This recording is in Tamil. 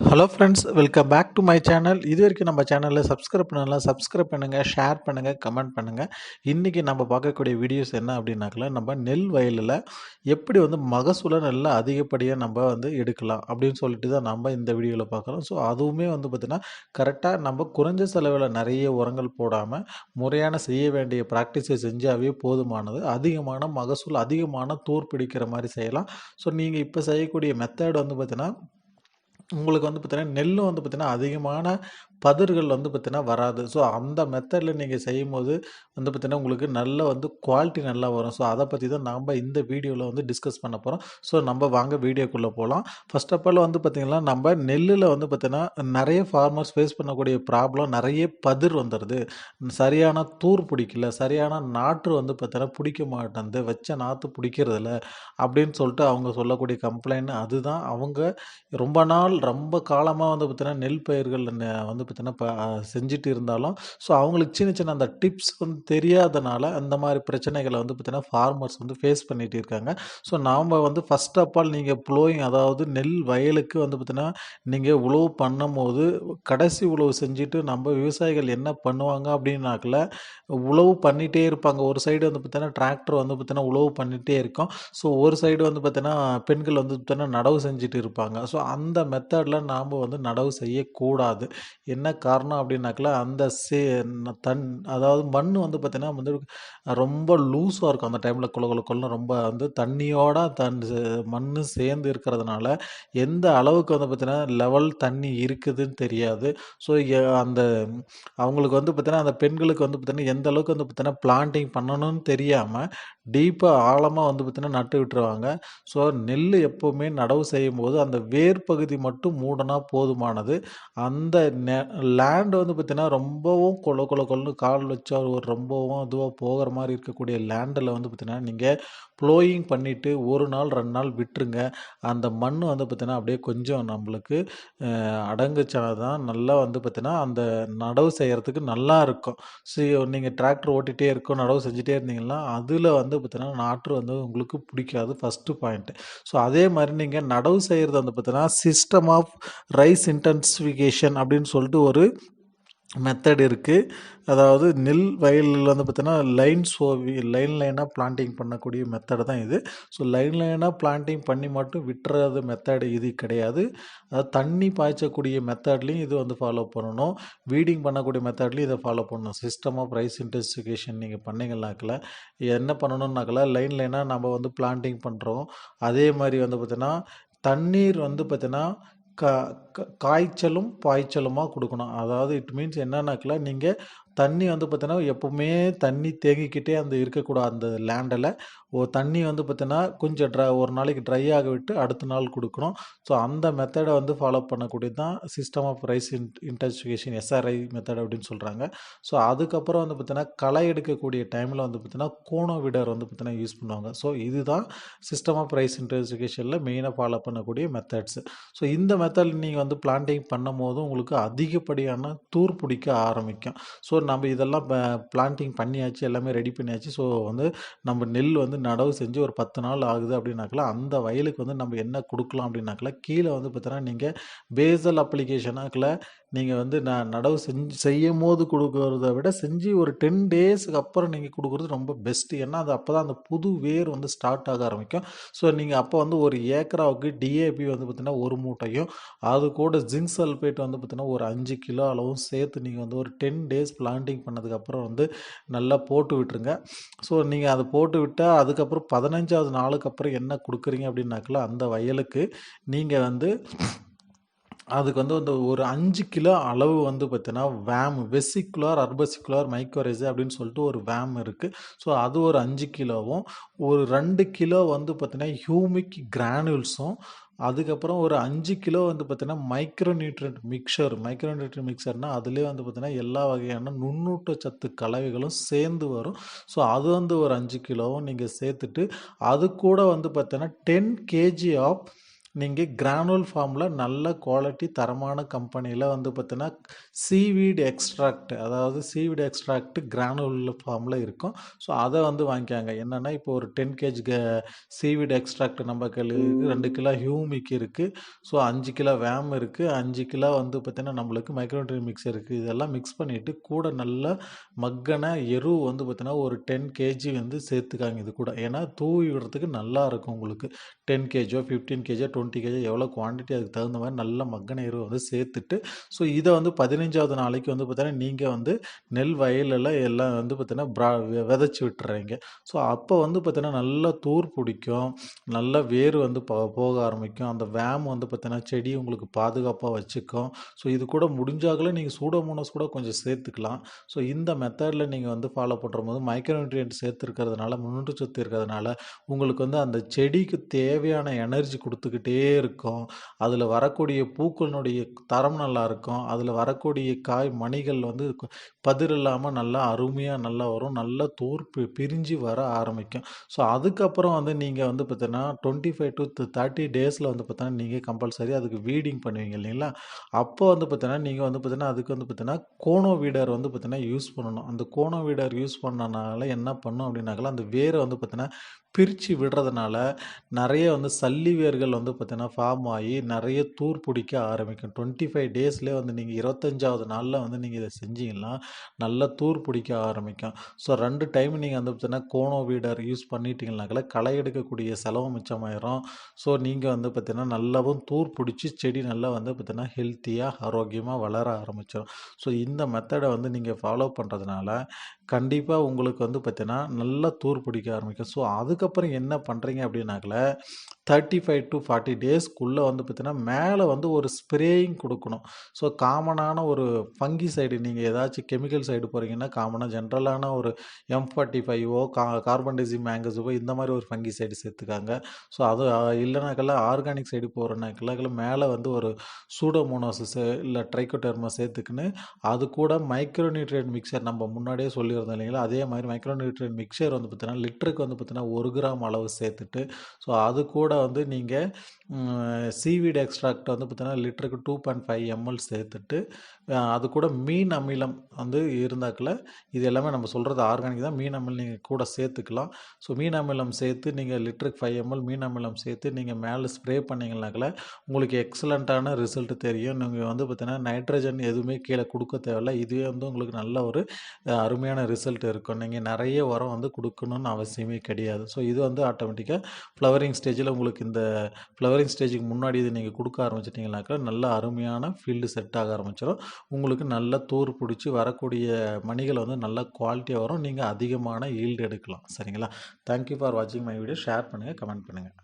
Hello friends welcome back to my channel இது வரைக்கும் நம்ம சேனலில் சப்ஸ்கிரைப் பண்ணலாம் சப்ஸ்கிரைப் பண்ணுங்கள் ஷேர் பண்ணுங்கள் கமெண்ட் பண்ணுங்கள் இன்றைக்கி நம்ம பார்க்கக்கூடிய வீடியோஸ் என்ன அப்படின்னாக்கல நம்ம நெல் வயலில் எப்படி வந்து மகசூலை நல்லா அதிகப்படியாக நம்ம வந்து எடுக்கலாம் அப்படின்னு சொல்லிட்டு தான் நம்ம இந்த வீடியோவில் பார்க்குறோம். ஸோ அதுவுமே வந்து பார்த்திங்கன்னா கரெக்டாக நம்ம குறைஞ்ச செலவில் நிறைய உரங்கள் போடாமல் முறையான செய்ய வேண்டிய ப்ராக்டிஸை செஞ்சாவே போதுமானது. அதிகமான மகசூல் அதிகமான தூர் பிடிக்கிற மாதிரி செய்யலாம். ஸோ நீங்கள் இப்போ செய்யக்கூடிய மெத்தட் வந்து பார்த்திங்கன்னா உங்களுக்கு வந்து பார்த்திங்கன்னா நெல்லும் வந்து பார்த்திங்கன்னா அதிகமான பதிர்கள் வந்து பார்த்தீங்கன்னா வராது. ஸோ அந்த மெத்தடில் நீங்கள் செய்யும்போது வந்து பார்த்திங்கன்னா உங்களுக்கு நல்ல வந்து குவாலிட்டி நல்லா வரும். ஸோ அதை பற்றி தான் நம்ம இந்த வீடியோவில் வந்து டிஸ்கஸ் பண்ண போகிறோம் ஸோ நம்ம வாங்க வீடியோக்குள்ளே போகலாம் ஃபர்ஸ்ட் ஆஃப் ஆல் வந்து பார்த்திங்கன்னா நம்ம நெல்லில் வந்து பார்த்தீங்கன்னா நிறைய ஃபார்மர்ஸ் ஃபேஸ் பண்ணக்கூடிய ப்ராப்ளம் நிறைய பதிர் வந்துடுது சரியான தூர் பிடிக்கல சரியான நாற்று வந்து பார்த்தீங்கன்னா பிடிக்க மாட்டேங்குது வச்ச நாற்று பிடிக்கிறதில்ல அப்படின்னு சொல்லிட்டு அவங்க சொல்லக்கூடிய கம்ப்ளைண்ட் அதுதான் அவங்க ரொம்ப நாள் ரொம்ப காலமாக வந்து பார்த்திங்கன்னா நெல் பயிர்கள் வந்து பார்த்திங்கன்னா இப்போ செஞ்சுட்டு இருந்தாலும் ஸோ அவங்களுக்கு சின்ன சின்ன அந்த டிப்ஸ் வந்து தெரியாதனால அந்த மாதிரி பிரச்சனைகளை வந்து பார்த்திங்கன்னா ஃபார்மர்ஸ் வந்து ஃபேஸ் பண்ணிட்டு இருக்காங்க. ஸோ நாம் வந்து ஃபர்ஸ்ட் ஆஃப் ஆல் நீங்கள் ப்ளோயிங் அதாவது நெல் வயலுக்கு வந்து பார்த்திங்கன்னா நீங்கள் உழவு பண்ணும்போது கடைசி உழவு செஞ்சுட்டு நம்ம விவசாயிகள் என்ன பண்ணுவாங்க அப்படின்னாக்கில் உழவு பண்ணிகிட்டே இருப்பாங்க. ஒரு சைடு வந்து பார்த்திங்கன்னா டிராக்டர் வந்து பார்த்திங்கன்னா உழவு பண்ணிகிட்டே இருக்கும். ஸோ ஒரு சைடு வந்து பார்த்திங்கன்னா பெண்கள் வந்து பார்த்திங்கன்னா நடவு செஞ்சுட்டு இருப்பாங்க. ஸோ அந்த மெத்தடில் நாம் வந்து நடவு செய்யக்கூடாது. என்ன காரணம் அப்படின்னாக்கல அந்த சே தன் அதாவது மண் வந்து பார்த்தீங்கன்னா வந்து ரொம்ப லூஸாக இருக்கும் அந்த டைமில் குள குள ரொம்ப வந்து தண்ணியோட தன் மண் சேர்ந்து இருக்கிறதுனால எந்த அளவுக்கு வந்து பார்த்திங்கன்னா லெவல் தண்ணி இருக்குதுன்னு தெரியாது. ஸோ அந்த அவங்களுக்கு வந்து பார்த்திங்கன்னா அந்த பெண்களுக்கு வந்து பார்த்திங்கன்னா எந்த அளவுக்கு வந்து பார்த்திங்கன்னா பிளான்டிங் பண்ணணும்னு தெரியாமல் டீப்பாக ஆழமாக வந்து பார்த்திங்கன்னா நட்டு விட்டுருவாங்க. ஸோ நெல் எப்போவுமே நடவு செய்யும் போது அந்த வேர் பகுதி மட்டும் மட்டும் மூடனா போதுமானது. அந்த லேண்ட் வந்து பார்த்தீங்கன்னா ரொம்பவும் கொல கொல கொலன்னு கால் வச்சா ஒரு ரொம்பவும் இதுவாக போகிற மாதிரி இருக்கக்கூடிய லேண்டில் வந்து பார்த்தீங்கன்னா நீங்கள் ப்ளோயிங் பண்ணிவிட்டு ஒரு நாள் ரெண்டு நாள் விட்டுருங்க. அந்த மண் வந்து பார்த்தீங்கன்னா அப்படியே கொஞ்சம் நம்மளுக்கு அடங்குச்சா தான் நல்லா வந்து பார்த்திங்கன்னா அந்த நடவு செய்கிறதுக்கு நல்லா இருக்கும். ஸோ நீங்கள் டிராக்டர் ஓட்டிகிட்டே இருக்கோம் நடவு செஞ்சுட்டே இருந்தீங்கன்னா அதில் வந்து பார்த்திங்கன்னா நாற்று வந்து உங்களுக்கு பிடிக்காது ஃபஸ்ட்டு பாயிண்ட்டு ஸோ அதே மாதிரி நீங்கள் நடவு செய்கிறது வந்து பார்த்திங்கன்னா சிஸ்டம் ஆஃப் ரைஸ் இன்டென்சிஃபிகேஷன் அப்படின்னு சொல்லிட்டு ஒரு மெத்தட் இருக்குது அதாவது நெல் வயலில் வந்து பார்த்தீங்கன்னா லைன் சோவி லைன் லைனாக பிளான்டிங் பண்ணக்கூடிய மெத்தடு தான் இது. ஸோ லைன் லைனாக பிளான்டிங் பண்ணி மட்டும் விட்டுறது மெத்தடு இது கிடையாது. அதாவது தண்ணி பாய்ச்சக்கூடிய மெத்தட்லேயும் இது வந்து ஃபாலோ பண்ணணும். வீடிங் பண்ணக்கூடிய மெத்தட்லேயும் இதை ஃபாலோ பண்ணணும். சிஸ்டம் ஆஃப் ரைஸ் இன்டென்சிஃபிகேஷன் நீங்கள் பண்ணீங்கன்னாக்கல என்ன பண்ணணும்னாக்கல லைன் லைனாக நம்ம வந்து பிளான்டிங் பண்ணுறோம் அதே மாதிரி வந்து பார்த்திங்கன்னா தண்ணீர் வந்து பார்த்திங்கன்னா கா காய்ச்சலும் பாய்ச்சலுமாக கொடுக்கணும். அதாவது இட் மீன்ஸ் என்னன்னாக்கில் நீங்கள் தண்ணி வந்து பார்த்தீங்கன்னா எப்போவுமே தண்ணி தேங்கிக்கிட்டே அந்த இருக்கக்கூடாது அந்த லேண்டில் ஓ தண்ணி வந்து பார்த்தீங்கன்னா கொஞ்சம் ட்ரை ஒரு நாளைக்கு ட்ரை ஆக விட்டு அடுத்த நாள் கொடுக்கணும். ஸோ அந்த மெத்தடை வந்து ஃபாலோ பண்ணக்கூடியது தான் system of rice in intensification SRI method அப்படின்னு சொல்கிறாங்க ஸோ அதுக்கப்புறம் வந்து பார்த்தீங்கன்னா களை எடுக்கக்கூடிய டைமில் வந்து பார்த்தீங்கன்னா கோணம் விடர் வந்து பார்த்தீங்கன்னா யூஸ் பண்ணுவாங்க. ஸோ இதுதான் சிஸ்டம் ஆஃப் ரைஸ் இன்டென்சிஃபிகேஷனில் மெயினாக ஃபாலோ பண்ணக்கூடிய மெத்தட்ஸ் ஸோ இந்த மெத்தட் நீங்கள் வந்து பிளான்டிங் பண்ணும் போது உங்களுக்கு அதிகப்படியான தூர் பிடிக்க ஆரம்பிக்கும். ஸோ நம்ம இதெல்லாம் பிளான்டிங் பண்ணியாச்சு எல்லாமே ரெடி பண்ணியாச்சு. ஸோ வந்து நம்ம நெல் வந்து நடவு செஞ்சு ஒரு பத்து நாள் ஆகுது அப்படின்னாக்கல அந்த வயலுக்கு வந்து நம்ம என்ன கொடுக்கலாம் அப்படின்னாக்கல கீழே வந்து பார்த்தீங்கன்னா நீங்கள் பேசல் அப்ளிகேஷனாக்கில் நீங்கள் வந்து நான் நடவு செஞ்சு செய்யும் போது கொடுக்கறத விட செஞ்சு ஒரு டென் டேஸுக்கு அப்புறம் நீங்கள் கொடுக்குறது ரொம்ப பெஸ்ட்டு ஏன்னா அது அப்போ தான் அந்த புது வேர் வந்து ஸ்டார்ட் ஆக ஆரம்பிக்கும். ஸோ நீங்கள் அப்போ வந்து ஒரு ஏக்கராவுக்கு டிஏபி வந்து பார்த்திங்கன்னா ஒரு மூட்டையும் அது கூட ஜிங்க் சல்ஃபேட் வந்து பார்த்திங்கன்னா ஒரு அஞ்சு கிலோ அளவும் சேர்த்து நீங்கள் வந்து ஒரு டென் டேஸ் பிளான்டிங் பண்ணதுக்கப்புறம் வந்து நல்லா போட்டு விட்டுருங்க. ஸோ நீங்கள் அதை போட்டு விட்டால் அதுக்கப்புறம் பதினஞ்சாவது நாளுக்கு அப்புறம் என்ன கொடுக்குறீங்க அப்படின்னாக்கல அந்த வயலுக்கு நீங்கள் வந்து அதுக்கு வந்து அந்த ஒரு அஞ்சு கிலோ அளவு வந்து பார்த்தீங்கன்னா வேம் வெசிகுலார் அர்பசிகுலார் மைக்ரோரைஸ் அப்படின்னு சொல்லிட்டு ஒரு வேம் இருக்குது ஸோ அது ஒரு அஞ்சு கிலோவும் ஒரு ரெண்டு கிலோ வந்து பார்த்தீங்கன்னா ஹியூமிக் கிரானுல்ஸும் அதுக்கப்புறம் ஒரு அஞ்சு கிலோ வந்து பார்த்தீங்கன்னா micro nutrient mixture micro nutrient மிக்சர்னால் அதுலேயே வந்து பார்த்தீங்கன்னா எல்லா வகையான நுண்ணூட்டச்சத்து கலவைகளும் சேர்ந்து வரும். ஸோ அது வந்து ஒரு அஞ்சு கிலோவும் நீங்கள் சேர்த்துட்டு அது கூட வந்து பார்த்தீங்கன்னா டென் கேஜி ஆஃப் நீங்கள் கிரானுல் ஃபார்மில் நல்ல குவாலிட்டி தரமான கம்பெனியில் வந்து பார்த்தீங்கன்னா சீவீடு எக்ஸ்ட்ராக்ட் அதாவது சீவீடு எக்ஸ்ட்ராக்ட் கிரானுல் ஃபார்மில் இருக்கும். ஸோ அதை வந்து வாங்கிக்காங்க. என்னென்னா இப்போ ஒரு டென் கேஜ் சீவீடு எக்ஸ்ட்ராக்ட் நம்ம கையில் ரெண்டு கிலோ ஹியூமிக் இருக்குது ஸோ அஞ்சு கிலோ வேம் இருக்குது அஞ்சு கிலோ வந்து பார்த்திங்கன்னா நம்மளுக்கு மைக்ரோட்ரி மிக்ஸ் இருக்குது இதெல்லாம் மிக்ஸ் பண்ணிவிட்டு கூட நல்ல மக்கன எரு வந்து பார்த்திங்கன்னா ஒரு டென் கேஜி வந்து சேர்த்துக்காங்க இது கூட. ஏன்னா தூவி விடுறதுக்கு நல்லா இருக்கும் உங்களுக்கு. டென் கேஜோ ஃபிஃப்டீன் கேஜோ டுவெண்ட்டி கேஜோ எவ்வளோ குவான்டிட்டி அதுக்கு தகுந்த மாதிரி நல்ல மக்கன எரு வந்து சேர்த்துட்டு ஸோ இதை வந்து பதினஞ்சாவது நாளைக்கு வந்து பார்த்தீங்கன்னா நீங்கள் வந்து நெல் வயலெல்லாம் எல்லாம் வந்து பார்த்தீங்கன்னா ப்ரா விதைச்சி விட்டுறீங்க. ஸோ அப்போ வந்து பார்த்தீங்கன்னா நல்லா தூர் பிடிக்கும் நல்ல வேர் வந்து போக ஆரம்பிக்கும் அந்த வேம் வந்து பார்த்தீங்கன்னா செடி உங்களுக்கு பாதுகாப்பாக வச்சுக்கும். ஸோ இது கூட முடிஞ்சாகல நீங்கள் சூடோமோனஸ் கூட கொஞ்சம் சேர்த்துக்கலாம். ஸோ இந்த மெத்தடில் நீங்கள் வந்து ஃபாலோ பண்ணுற போது மைக்ரோநியூட்ரியன்ட் சேர்த்துருக்கிறதுனால முன்னூற்று சத்து இருக்கிறதுனால உங்களுக்கு வந்து அந்த செடிக்கு தேவையான எனர்ஜி கொடுத்துக்கிட்டே இருக்கும். அதில் வரக்கூடிய பூக்களினுடைய தரம் நல்லா இருக்கும். அதில் வரக்கூடிய காய் மணிகள் வந்து பதிர் இல்லாமல் நல்லா அருமையாக நல்லா வரும். நல்லா தோர் பி- பிரிஞ்சு வர ஆரம்பிக்கும். ஸோ அதுக்கப்புறம் வந்து நீங்கள் வந்து பார்த்தீங்கன்னா டுவெண்ட்டி ஃபைவ் டு தேர்ட்டி டேஸில் வந்து பார்த்தீங்கன்னா நீங்கள் கம்பல்சரி அதுக்கு வீடிங் பண்ணுவீங்க இல்லைங்களா? அப்போ வந்து பார்த்தீங்கன்னா நீங்கள் வந்து பார்த்தீங்கன்னா அதுக்கு வந்து பார்த்தீங்கன்னா கோணோ வீடர் வந்து பார்த்தீங்கன்னா யூஸ் பண்ணணும். அந்த கோணோ வீடர் யூஸ் பண்ணனால என்ன பண்ணும் அப்படின்னாக்கா அந்த வேரை வந்து பார்த்தீங்கன்னா பிரித்து விடுறதுனால நிறைய வந்து சல்லி வேர்கள் வந்து பார்த்திங்கன்னா ஃபார்ம் ஆகி நிறைய தூர் பிடிக்க ஆரம்பிக்கும். டுவெண்ட்டி ஃபைவ் டேஸ்லேயே வந்து நீங்கள் இருபத்தஞ்சாவது நாளில் வந்து நீங்கள் இதை செஞ்சீங்கன்னா நல்லா தூர் பிடிக்க ஆரம்பிக்கும். ஸோ ரெண்டு டைம் நீங்கள் வந்து பார்த்தீங்கன்னா கோனோ வீடர் யூஸ் பண்ணிட்டீங்கனாக்கல களை எடுக்கக்கூடிய செலவு மிச்சமாயிரும். ஸோ நீங்கள் வந்து பார்த்தீங்கன்னா நல்லாவும் தூர் பிடிச்சி செடி நல்லா வந்து பார்த்தீங்கன்னா ஹெல்த்தியாக ஆரோக்கியமாக வளர ஆரம்பிச்சிடும் ஸோ இந்த மெத்தடை வந்து நீங்கள் ஃபாலோ பண்ணுறதுனால கண்டிப்பாக உங்களுக்கு வந்து பார்த்தீங்கன்னா நல்லா தூர் பிடிக்க ஆரம்பிக்கும். ஸோ அதுக்கப்புறம் என்ன பண்ணுறீங்க அப்படின்னாக்கல தேர்ட்டி ஃபைவ் டு ஃபார்ட்டி டேஸ்க்குள்ளே வந்து பார்த்தீங்கன்னா மேலே வந்து ஒரு ஸ்ப்ரேயிங் கொடுக்கணும். ஸோ காமனான ஒரு ஃபங்கி சைடு நீங்கள் ஏதாச்சும் கெமிக்கல் சைடு போகிறீங்கன்னா காமனாக ஜென்ரலான ஒரு எம் ஃபார்ட்டி ஃபைவோ கா கார்பன் டெசி மேங்கஸுவோ இந்த மாதிரி ஒரு ஃபங்கி சைடு சேர்த்துக்காங்க. ஸோ அது இல்லைனாக்கெல்லாம் ஆர்கானிக் சைடு போகிறனாக்கெல்லாம் மேலே வந்து ஒரு சூடோமோனோசஸ் இல்லை ட்ரைக்கோடெர்மா சேர்த்துக்குன்னு அது கூட மைக்ரோ நியூட்ரியன் மிக்சர் நம்ம முன்னாடியே சொல்லியிருந்தோம் இல்லைங்களா? அதே மாதிரி மைக்ரோ நியூட்ரியன் மிக்சர் வந்து பார்த்தீங்கன்னா லிட்டருக்கு வந்து பார்த்தீங்கன்னா ஒரு கிராம் அளவு சேர்த்துட்டு ஸோ அது கூட வந்து நீங்கள் சீவீட் எக்ஸ்ட்ராக்ட் வந்து பார்த்தீங்கன்னா லிட்டருக்கு டூ பாயிண்ட் ஃபைவ் எம்எல் சேர்த்துட்டு அது கூட மீன் அமிலம் வந்து இருந்தாக்கில் இது எல்லாமே நம்ம சொல்கிறது ஆர்கானிக் தான். மீன் அமிலம் நீங்கள் கூட சேர்த்துக்கலாம். ஸோ மீன் அமிலம் சேர்த்து நீங்கள் லிட்டருக்கு ஃபைவ் எம்எல் மீன் அமிலம் சேர்த்து நீங்கள் மேலே ஸ்ப்ரே பண்ணிங்கனாக்கில் உங்களுக்கு எக்ஸலண்ட்டான ரிசல்ட் தெரியும். நீங்கள் வந்து பார்த்தீங்கன்னா நைட்ரஜன் எதுவுமே கீழே கொடுக்க தேவையில்ல. இதுவே வந்து உங்களுக்கு நல்ல ஒரு அருமையான ரிசல்ட் இருக்கும். நீங்கள் நிறைய உரம் வந்து கொடுக்கணும்னு அவசியமே கிடையாது. ஸோ இது வந்து ஆட்டோமேட்டிக்காக ஃப்ளவரிங் ஸ்டேஜில் உங்களுக்கு இந்த ஃப்ளவரிங் ஸ்டேஜுக்கு முன்னாடி இது நீங்கள் கொடுக்க ஆரம்பிச்சிட்டிங்கனாக்கா நல்ல அருமையான ஃபீல்டு செட் ஆக ஆரம்பிச்சிடும் உங்களுக்கு நல்ல தூர் பிடிச்சி வரக்கூடிய மணிகள் வந்து நல்ல குவாலிட்டியாக வரும். நீங்கள் அதிகமான ஈல்டு எடுக்கலாம். சரிங்களா? தேங்க்யூ ஃபார் வாட்சிங் மை வீடியோ ஷேர் பண்ணுங்கள் கமெண்ட் பண்ணுங்கள்